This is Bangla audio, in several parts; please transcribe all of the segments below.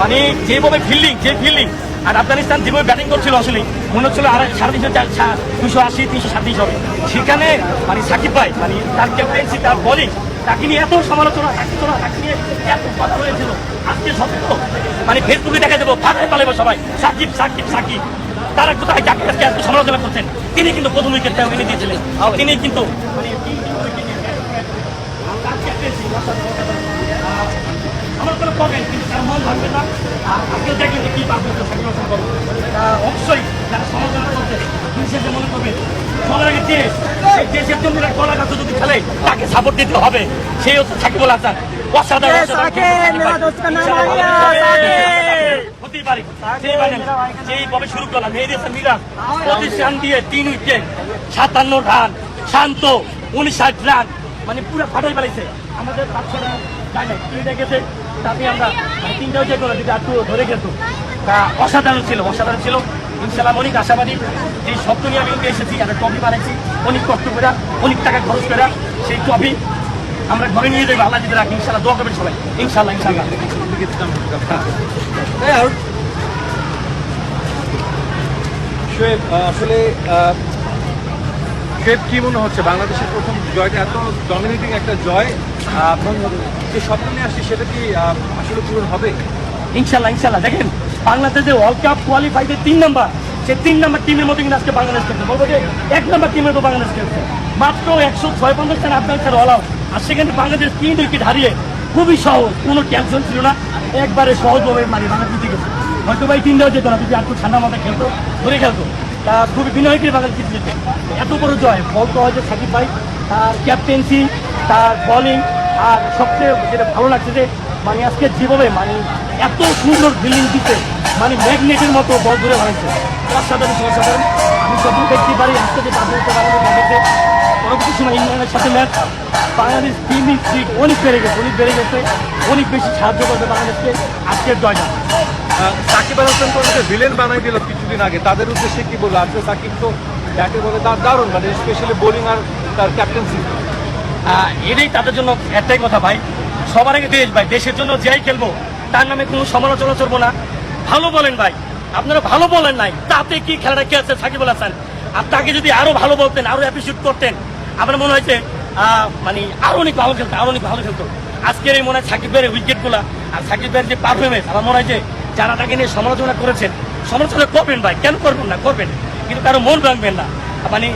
মানে যেভাবে ফিল্ডিং যে ফিল্ডিং আর আফগানিস্তান যেভাবে ব্যাটিং করছিল আসলে, মনে হচ্ছিল আর সাড়ে তিনশো দুশো আশি, তিনশো সাতত্রিশ হবে। সেখানে মানে সাকিব ভাই মানে তার ক্যাপ্টেন্সি তার বোলিং তাকে নিয়ে এত সমালোচনা আলোচনা তাকে নিয়ে এত কথা হয়েছিল। আজকে সত্য। মানে ফেসবুকে দেখা যাব ফাটাই পালাবো সবাই। সাকিব সাকিব সাকিব। তারা কোথায় যাকে আজকে এত সমালোচনা করছেন? তিনি কিন্তু প্রথম উইকেটটা উইনে দিয়েছিলেন। তিনি কিন্তু মানে কি পারবে তো সাকিব অবশ্যই যারা সমালোচনা করছে তিনি মনে করবে সবার আগে দেশ দেশের জন্য এরা গলা যদি খেলে তাকে সাপোর্ট দিতে হবে। সেই হচ্ছে সাকিবুল হাসান। অসাধারণ অসাধারণ। হতেই পারে সেই মানে যেইভাবে শুরু করলাম মিরাজ পঁচিশ দিয়ে তিন উইকেট সাতান্ন রান শান্ত উনষাট রান মানে পুরো ফাটাই পালাইছে আমাদের তাতে আমরা মানে তিনটা উইকেট করে দিতে একটু ধরে গেত তা অসাধারণ ছিল অসাধারণ ছিল। ইনশাল্লাহ অনেক আশাবাদী এই শব্দ নিয়ে আমি উঠে এসেছি, একটা ট্রফি বানাইছি, অনেক কষ্ট করে, অনেক টাকা খরচ করে, সেই ট্রফি আমরা ঘরে নিয়ে যাব আল্লাহ যদি রাখি ইনশাল্লাহ দোয়া করবেন সবাই। ইনশাল্লাহ ইনশাল্লাহ আসলে শোয়েব, কি মনে হচ্ছে? বাংলাদেশের প্রথম জয়টা এত ডমিনেটিং একটা জয়। যে স্বপ্ন নিয়ে আসছে, সেটা কি আসলে পূরণ হবে? ইনশাল্লাহ ইনশাল্লাহ। দেখেন, বাংলাদেশে ওয়ার্ল্ড কাপ কোয়ালিফাইতে তিন নাম্বার সে তিন নাম্বার টিমের মতো কিন্তু আজকে বাংলাদেশ খেলছে। বলব যে এক নাম্বার টিমের মতো বাংলাদেশ খেলছে। মাত্র একশো ছয় পঞ্চাশ রান আফগানিস্তান অল আউট আর সেখানে বাংলাদেশ তিন উইকেট হারিয়ে খুবই সহজ, কোনো টেনশন ছিল না। একবারে সহজভাবে মানে বাংলাদেশ জিতে গেছে। হয়তো ভাই তিনটাও যেত না, যদি আর একটু ঠান্ডা মাথায় খেলতো, ধরে খেলতো। তা খুবই বিনয় করে বাংলাদেশ জিতে যেত এত বড় জয় ফল তো হয়তো সাকিব ভাই, তার ক্যাপ্টেন্সি তার বোলিং আর সবচেয়ে যেটা ভালো লাগছে যে মানে আজকে যেভাবে মানে এত সুন্দর ফিল্ডিং দিতে মানে ম্যাগনেটের মতো বল ধরে বানাইছে অসাধারণ অসাধারণ আমি যখন দেখতে পারি আজকে যে তাদের পরবর্তী সময় ইংল্যান্ডের সাথে ম্যাচ বাংলাদেশ টিম স্ট্রিক অনেক বেড়ে গেছে, অনেক বেড়ে গেছে, অনেক বেশি সাহায্য করবে বাংলাদেশকে আজকের জয়টা। সাকিব আল হাসান তো ভিলেন বানাই দিল কিছুদিন আগে। তাদের উদ্দেশ্যে কি বলব? আজকে সাকিব তো ব্যাটে বলে তার দারুণ মানে স্পেশালি বোলিং আর তার ক্যাপ্টেন্সি এটাই তাদের জন্য একটাই কথা ভাই। সবার আগে দেশ ভাই, দেশের জন্য যাই খেলব, তার নামে কোনো সমালোচনা চলবো না। ভালো বলেন ভাই, আপনারা ভালো বলেন নাই, তাতে কি খেলাটা কে আছে? সাকিব আল হাসান। আর তাকে যদি আরও ভালো বলতেন, আরও অ্যাপ্রিসিয়েট করতেন, আমার মনে হয়েছে মানে আরও অনেক ভালো খেলতো, আরও অনেক ভালো খেলতো। আজকের এই মনে হয় সাকিব ভাইয়ের উইকেটগুলা আর সাকিব ভাইয়ের যে পারফরমেন্স আমার মনে হয় যে, যারা তাকে নিয়ে সমালোচনা করেছেন, সমালোচনা করবেন ভাই। কেন করবেন না? করবেন। কিন্তু কারও মন ভাঙবেন না। মানে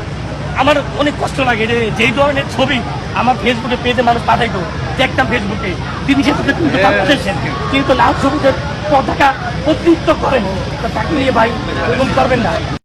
আমার অনেক কষ্ট লাগে যে যেই ধরনের ছবি আমার ফেসবুকে পেজে মানুষ পাঠাইতো দেখতাম ফেসবুকে তিনি সেটাতে কিন্তু পাঠিয়েছেন কিন্তু লাল ছবিতে পতাকা অতিরিক্ত করেন। তা তাকে নিয়ে ভাই এরকম করবেন না।